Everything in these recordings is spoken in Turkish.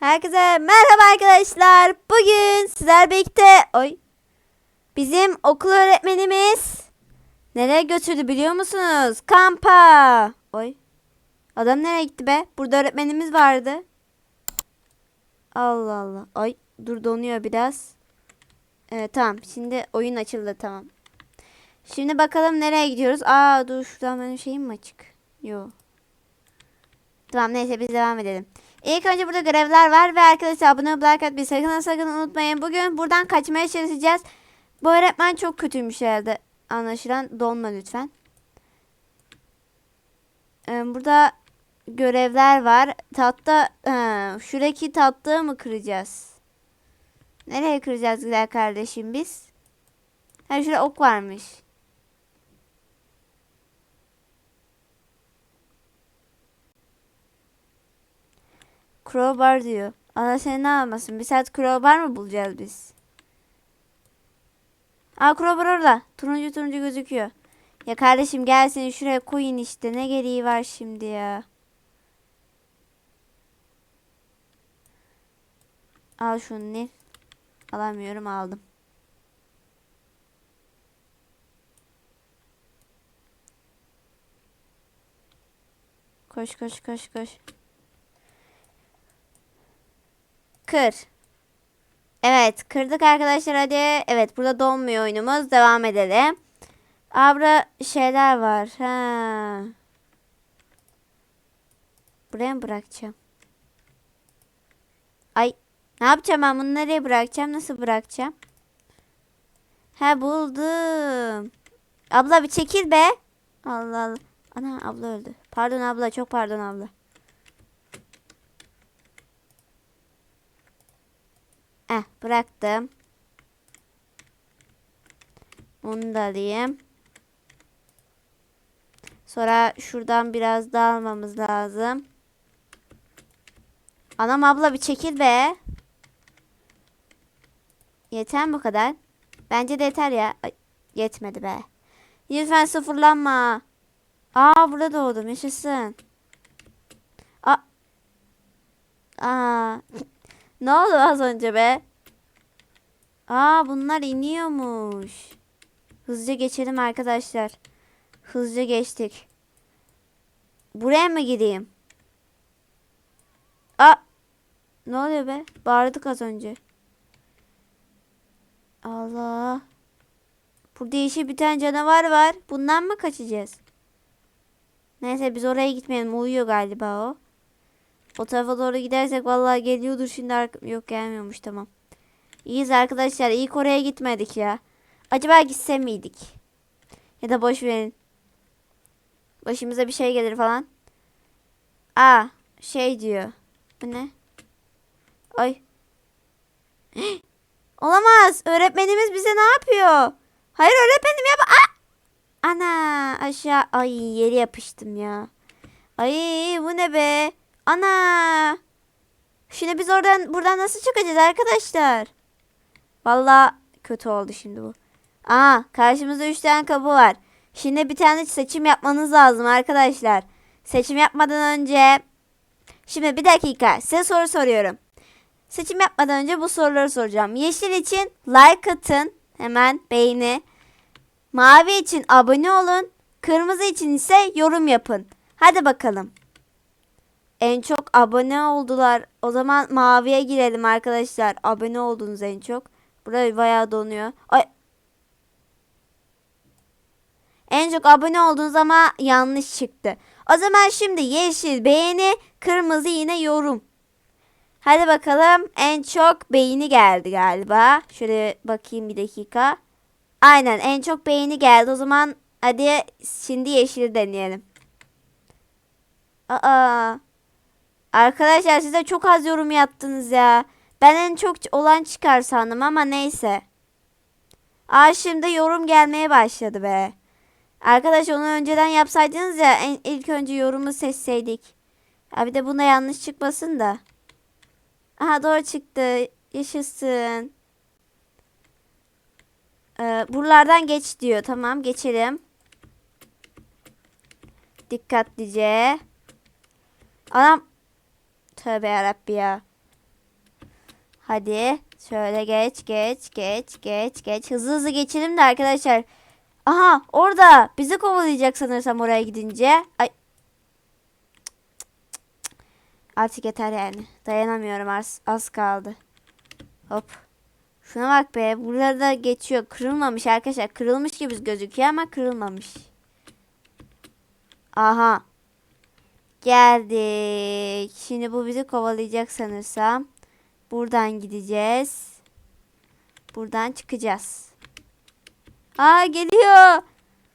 Herkese merhaba arkadaşlar. Bugün sizler birlikte oy bizim okul öğretmenimiz nereye götürdü biliyor musunuz? Kampa. Oy. Adam nereye gitti be? Burada öğretmenimiz vardı. Allah Allah. Ay dur donuyor biraz. Evet tamam. Şimdi oyun açıldı tamam. Şimdi bakalım nereye gidiyoruz? Aa dur şuradan benim şeyim mi açık? Yok. Tamam neyse biz devam edelim. İlk önce burada görevler var ve arkadaşlar abone olup like atmayı sakın sakın unutmayın. Bugün buradan kaçmaya çalışacağız. Bu öğretmen çok kötüymüş herhalde. Anlaşılan donma lütfen. Ee, burada görevler var. Tahta ha, şuradaki tahtayı mı kıracağız? Nereye kıracağız güzel kardeşim biz? Ha şurada ok varmış. Crowbar diyor. Allah seni ne yapmasın? Bir saat crowbar mı bulacağız biz? Aa crowbar orada. Turuncu turuncu gözüküyor. Ya kardeşim gel seni şuraya koyun işte. Ne gereği var şimdi ya? Al şunu Nil. Alamıyorum aldım. Koş koş koş koş. Kır. Evet kırdık arkadaşlar hadi. Evet burada donmuyor oyunumuz. Devam edelim. Aa burada şeyler var. Ha. Buraya mı bırakacağım? Ay ne yapacağım ben bunu nereye bırakacağım? Nasıl bırakacağım? He buldum. Abla bir çekil be. Allah Allah. Ana abla öldü. Pardon abla çok pardon abla. Eh bıraktım. Onu da alayım. Sonra şuradan biraz daha almamız lazım. Anam abla bir çekil be. Yeter mi bu kadar? Bence de yeter ya. Ay, yetmedi be. Lütfen sıfırlanma. Aa burada doğdum yaşasın. Aa. Aa. Ne oldu az önce be? Aa bunlar iniyormuş. Hızlıca geçelim arkadaşlar. Hızlıca geçtik. Buraya mı gideyim? Aa. Ne oluyor be? Bağırdık az önce. Allah. Burada yeşil bir tane canavar var. Bundan mı kaçacağız? Neyse biz oraya gitmeyelim. Uyuyor galiba o. O tarafa doğru gidersek vallahi geliyordur şimdi. Yok gelmiyormuş tamam. İyiyiz arkadaşlar. İlk oraya gitmedik ya. Acaba gitse miydik? Ya da boş verin. Başımıza bir şey gelir falan. Aa şey diyor. Bu ne? Ay. Olamaz. Öğretmenimiz bize ne yapıyor? Hayır öğretmenim yap. Aa! Ana aşağı. Ay yere yapıştım ya. Ay bu ne be? Ana. Şimdi biz oradan buradan nasıl çıkacağız arkadaşlar? Vallahi kötü oldu şimdi bu. Aa karşımızda 3 tane kapı var. Şimdi bir tane seçim yapmanız lazım arkadaşlar. Seçim yapmadan önce Şimdi bir dakika size soru soruyorum. Seçim yapmadan önce bu soruları soracağım. Yeşil için like atın. Hemen beğeni. Mavi için abone olun. Kırmızı için ise yorum yapın. Hadi bakalım. En çok abone oldular. O zaman maviye girelim arkadaşlar. Abone oldunuz en çok. Burada bayağı donuyor. Ay. En çok abone oldunuz ama yanlış çıktı. O zaman şimdi yeşil beğeni, kırmızı yine yorum. Hadi bakalım en çok beğeni geldi galiba. Şöyle bakayım bir dakika. Aynen en çok beğeni geldi. O zaman hadi şimdi yeşili deneyelim. Aa. Arkadaşlar size çok az yorum yaptınız ya. Ben en çok olan çıkar sandım ama neyse. Aa şimdi yorum gelmeye başladı be. Arkadaş onu önceden yapsaydınız ya en, ilk önce yorumu seçseydik. Ya bir de buna yanlış çıkmasın da. Aha doğru çıktı. Yaşasın. Ee, buralardan geç diyor. Tamam geçelim. Dikkatlice. Anam. Tövbe yarabbi ya. Hadi şöyle geç geç geç geç geç. Hızlı hızlı geçelim de arkadaşlar. Aha orada bizi kovalayacak sanırsam oraya gidince. Ay. Artık yeter yani. Dayanamıyorum az, az kaldı. Hop. Şuna bak be. Burada da geçiyor. Kırılmamış arkadaşlar. Kırılmış gibi gözüküyor ama kırılmamış. Aha. Geldik. Şimdi bu bizi kovalayacak sanırsam. Buradan gideceğiz. Buradan çıkacağız. Aa geliyor.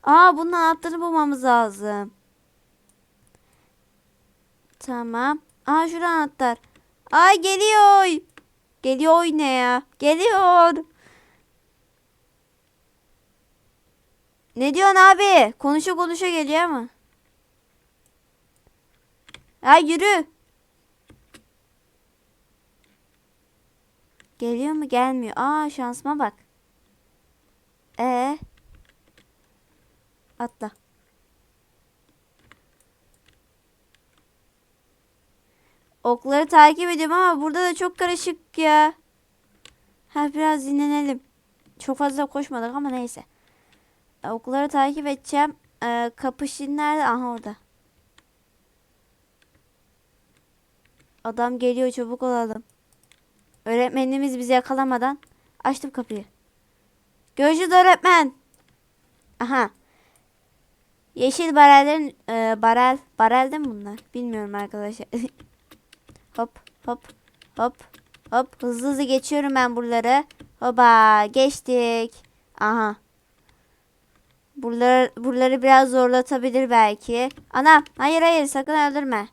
Aa bunun anahtarını bulmamız lazım. Tamam. Aa şurada anahtar. Aa geliyor. Geliyor ne ya? Geliyor. Ne diyorsun abi? Konuşa konuşa geliyor ama. Ya yürü. Geliyor mu? Gelmiyor. Aa şansıma bak. Ee. Atla. Okları takip ediyorum ama burada da çok karışık ya. Ha biraz dinlenelim. Çok fazla koşmadık ama neyse. Okları takip edeceğim. Ee, kapışın nerede? Aha orada. Adam geliyor çabuk olalım. Öğretmenimiz bizi yakalamadan açtım kapıyı. Görüşürüz öğretmen. Aha. Yeşil barellerin e, barel barel mi bunlar? Bilmiyorum arkadaşlar. hop hop hop hop hızlı hızlı geçiyorum ben buraları. Hoba geçtik. Aha. Buraları, buraları biraz zorlatabilir belki. Ana hayır hayır sakın öldürme.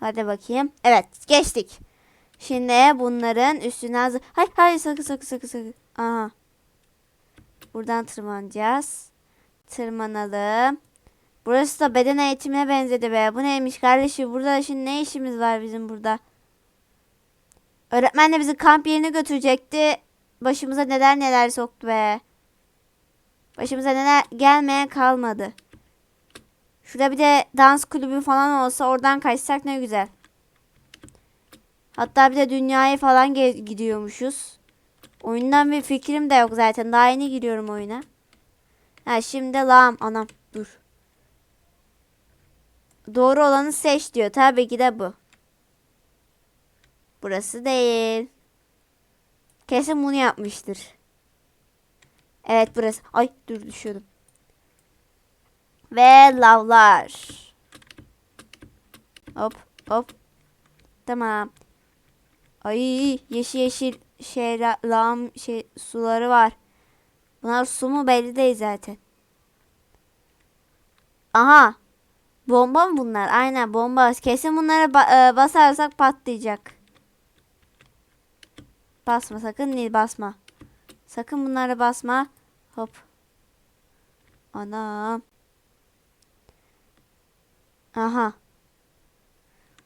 Hadi bakayım. Evet geçtik. Şimdi bunların üstüne hazır. Hayır hayır sakın sakın sakın sakın. Aha. Buradan tırmanacağız. Tırmanalım. Burası da beden eğitimine benzedi be. Bu neymiş kardeşim? Burada şimdi ne işimiz var bizim burada? Öğretmen de bizi kamp yerine götürecekti. Başımıza neler neler soktu be. Başımıza neler gelmeyen kalmadı. Şurada bir de dans kulübü falan olsa oradan kaçsak ne güzel. Hatta bir de dünyaya falan gidiyormuşuz. Oyundan bir fikrim de yok zaten. Daha yeni giriyorum oyuna. Ha şimdi lam anam dur. Doğru olanı seç diyor. Tabii ki de bu. Burası değil. Kesin bunu yapmıştır. Evet burası. Ay dur düşüyordum. Ve lavlar. Hop hop. Tamam. Ay yeşil yeşil şey lağım şey suları var. Bunlar su mu belli değil zaten. Aha. Bomba mı bunlar? Aynen bomba. Kesin bunlara ba- e, basarsak patlayacak. Basma sakın Nil basma. Sakın bunlara basma. Hop. Anam. Aha.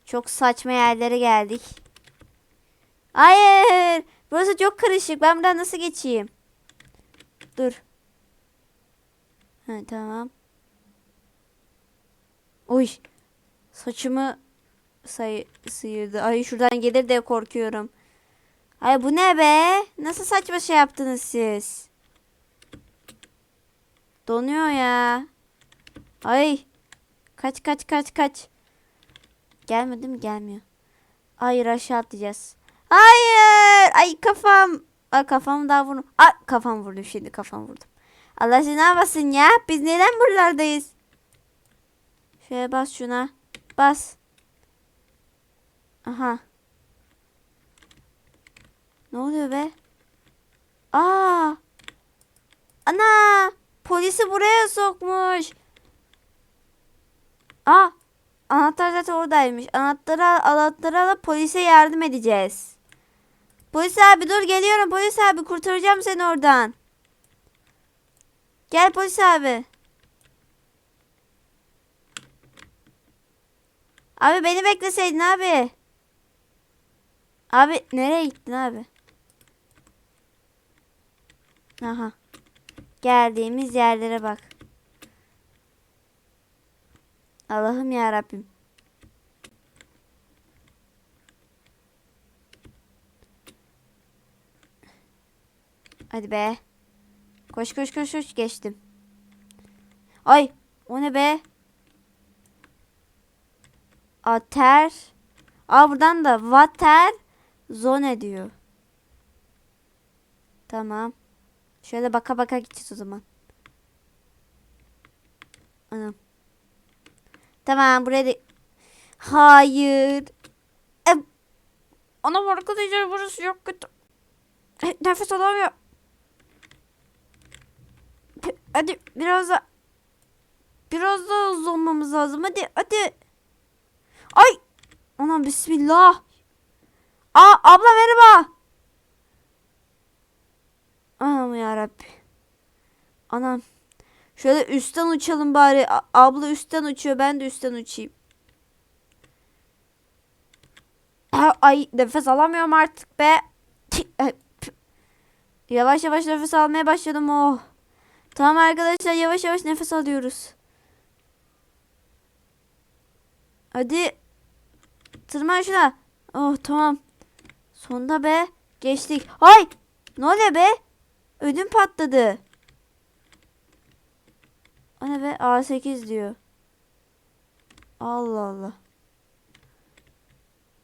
Çok saçma yerlere geldik. Hayır. Burası çok karışık. Ben buradan nasıl geçeyim? Dur. Ha, tamam. Oy. Saçımı say sıyırdı. Ay şuradan gelir de korkuyorum. Ay bu ne be? Nasıl saçma şey yaptınız siz? Donuyor ya. Ay. Kaç kaç kaç kaç. Gelmedi mi? Gelmiyor. Hayır aşağı atlayacağız. Hayır. Ay kafam. Ay kafam daha vurdum. Ay kafam vurdum şimdi kafam vurdum. Allah seni yapasın ya? Biz neden buralardayız? Şöyle bas şuna. Bas. Aha. Ne oluyor be? Aa. Ana. Polisi buraya sokmuş. Aa. Anahtar zaten oradaymış. Anahtarı al, anahtarı alıp polise yardım edeceğiz. Polis abi dur geliyorum polis abi kurtaracağım seni oradan. Gel polis abi. Abi beni bekleseydin abi. Abi nereye gittin abi? Aha. Geldiğimiz yerlere bak. Allah'ım ya Rabbim. Hadi be. Koş koş koş koş geçtim. Ay o ne be? Ater. Aa buradan da water zone diyor. Tamam. Şöyle baka baka gideceğiz o zaman. Anam. Tamam buraya da... Hayır. E... Anam arkadaşlar burası çok kötü. Nefes alamıyor. Hadi biraz da... Biraz daha hızlı olmamız lazım. Hadi hadi. Ay. Anam bismillah. Aa abla merhaba. Anam yarabbi. Anam. Şöyle üstten uçalım bari. A- abla üstten uçuyor. Ben de üstten uçayım. Ay nefes alamıyorum artık be. Yavaş yavaş nefes almaya başladım. Oh. Tamam arkadaşlar yavaş yavaş nefes alıyoruz. Hadi. Tırman şuna. Oh tamam. Sonunda be. Geçtik. Ay. Ne oluyor be? Ödüm patladı. O ne be? A8 diyor. Allah Allah.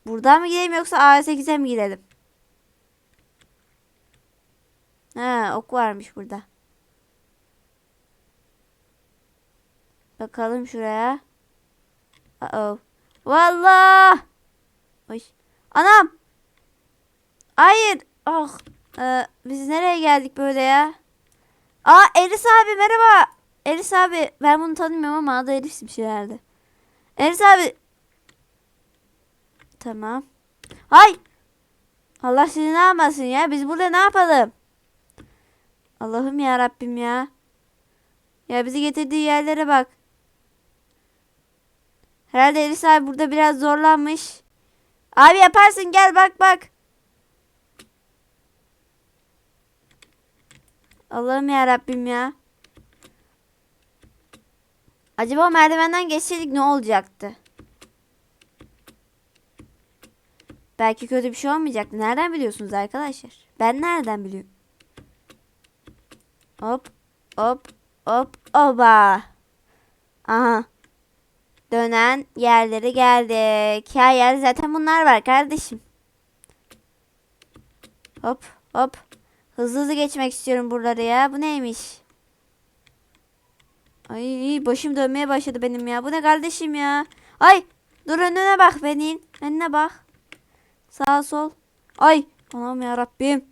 Buradan mı gidelim yoksa A8'e mi gidelim? Ha, ok varmış burada. Bakalım şuraya. Uh oh. Vallahi. Oy. Anam. Hayır. Ah. Ee, biz nereye geldik böyle ya? Aa Eris abi merhaba. Eris abi ben bunu tanımıyorum ama adı Eris'miş herhalde. Eris abi. Tamam. Hay. Allah sizi ne yapmasın ya? Biz burada ne yapalım? Allah'ım ya Rabbim ya. Ya bizi getirdiği yerlere bak. Herhalde Eris abi burada biraz zorlanmış. Abi yaparsın gel bak bak. Allah'ım ya Rabbim ya. Acaba merdivenden geçseydik ne olacaktı? Belki kötü bir şey olmayacaktı. Nereden biliyorsunuz arkadaşlar? Ben nereden biliyorum? Hop hop hop oba. Aha. Dönen yerlere geldik. Her yer zaten bunlar var kardeşim. Hop hop. Hızlı hızlı geçmek istiyorum buraları ya. Bu neymiş? Ay başım dönmeye başladı benim ya. Bu ne kardeşim ya? Ay dur önüne bak benim. Önüne bak. Sağ sol. Ay anam ya Rabbim.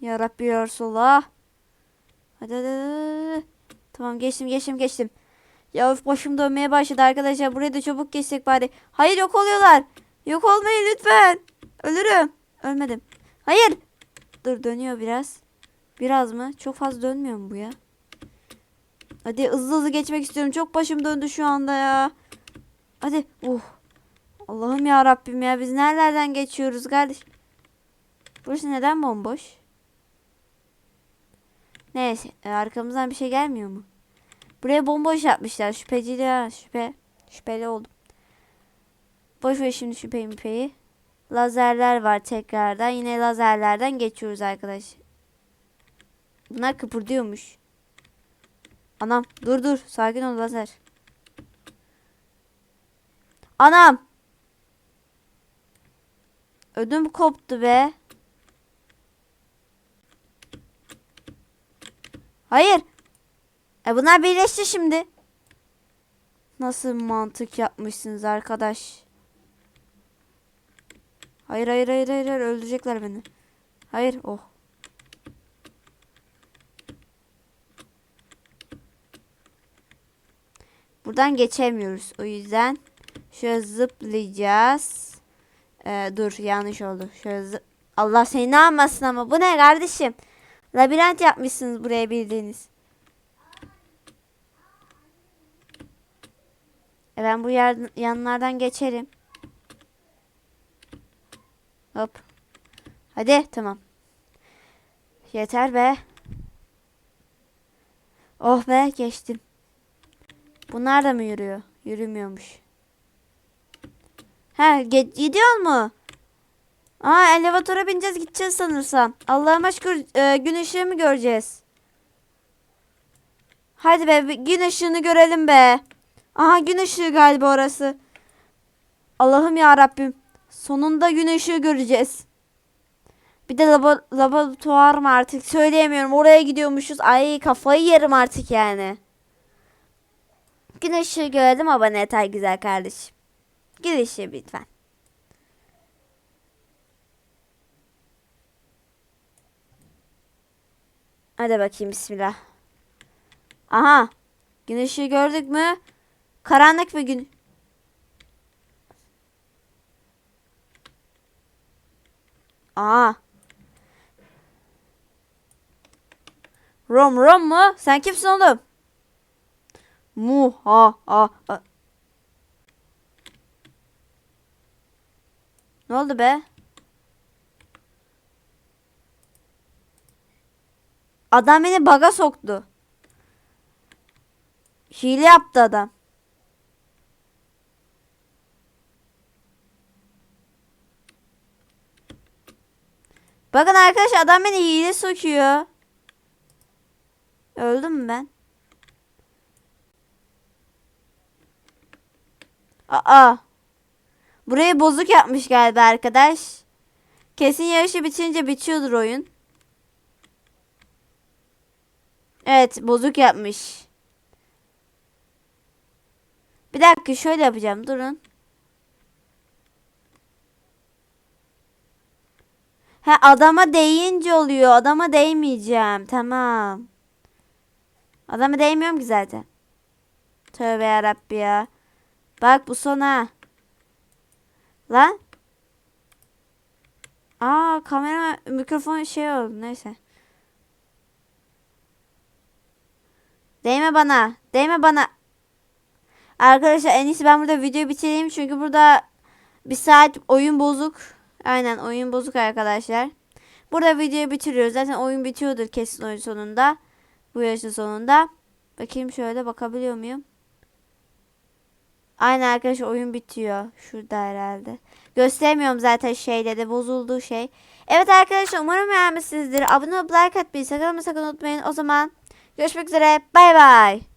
Ya Rabbi. Hadi hadi, hadi. hadi. Tamam geçtim geçtim geçtim. Ya öf, başım dönmeye başladı arkadaşlar. Buraya da çabuk geçsek bari. Hayır yok oluyorlar. Yok olmayın lütfen. Ölürüm. Ölmedim. Hayır. Dur dönüyor biraz. Biraz mı? Çok fazla dönmüyor mu bu ya? Hadi hızlı hızlı geçmek istiyorum. Çok başım döndü şu anda ya. Hadi. Uh. Allah'ım ya Rabbim ya biz nerelerden geçiyoruz kardeş? Burası neden bomboş? Neyse e, arkamızdan bir şey gelmiyor mu? Buraya bomboş yapmışlar. Şüphecili ha şüphe. Şüpheli oldum. Boş ver şimdi şüpheyi müpeyi. Lazerler var tekrardan. Yine lazerlerden geçiyoruz arkadaş. Bunlar kıpırdıyormuş. Anam dur dur sakin ol lazer. Anam. Ödüm koptu be. Hayır. E bunlar birleşti şimdi. Nasıl mantık yapmışsınız arkadaş? Hayır hayır hayır hayır, hayır. öldürecekler beni. Hayır oh. Buradan geçemiyoruz. O yüzden şöyle zıplayacağız. Ee, dur yanlış oldu. Şöyle zı- Allah seni ne yapmasın ama bu ne kardeşim? Labirent yapmışsınız buraya bildiğiniz. E ben bu yer, yanlardan geçerim. Hop. Hadi tamam. Yeter be. Oh be geçtim. Bunlar da mı yürüyor? Yürümüyormuş. He gidiyor mu? Aa elevatora bineceğiz gideceğiz sanırsam. Allah'ıma şükür e, gün ışığı mı göreceğiz? Hadi be gün ışığını görelim be. Aha gün ışığı galiba orası. Allah'ım ya Rabbim. Sonunda gün ışığı göreceğiz. Bir de labo, laboratuvar mı artık söyleyemiyorum. Oraya gidiyormuşuz. Ay kafayı yerim artık yani. Gün ışığı görelim ama ne yeter güzel kardeşim. Gün ışığı lütfen. Hadi bakayım bismillah. Aha. Gün gördük mü? Karanlık bir gün. Aa. Rom Rom mu? Sen kimsin oğlum? Mu ha ha. ha. Ne oldu be? Adam beni baga soktu. Hile yaptı adam. Bakın arkadaşlar adam beni hile sokuyor. Öldüm mü ben? Aa. Burayı bozuk yapmış galiba arkadaş. Kesin yarışı bitince bitiyordur oyun. Evet bozuk yapmış. Bir dakika şöyle yapacağım durun. Ha adama değince oluyor. Adama değmeyeceğim. Tamam. Adama değmiyorum ki zaten. Tövbe yarabbi ya. Bak bu sona. Lan. Aa kamera mikrofon şey oldu neyse. Değme bana. Değme bana. Arkadaşlar en iyisi ben burada videoyu bitireyim. Çünkü burada bir saat oyun bozuk. Aynen oyun bozuk arkadaşlar. Burada videoyu bitiriyoruz. Zaten oyun bitiyordur kesin oyun sonunda. Bu yarışın sonunda. Bakayım şöyle bakabiliyor muyum? Aynen arkadaşlar oyun bitiyor. Şurada herhalde. Göstermiyorum zaten şeyleri bozulduğu şey. Evet arkadaşlar umarım beğenmişsinizdir. Abone olup like atmayı sakın ama sakın unutmayın. O zaman görüşmek üzere. Bay bay.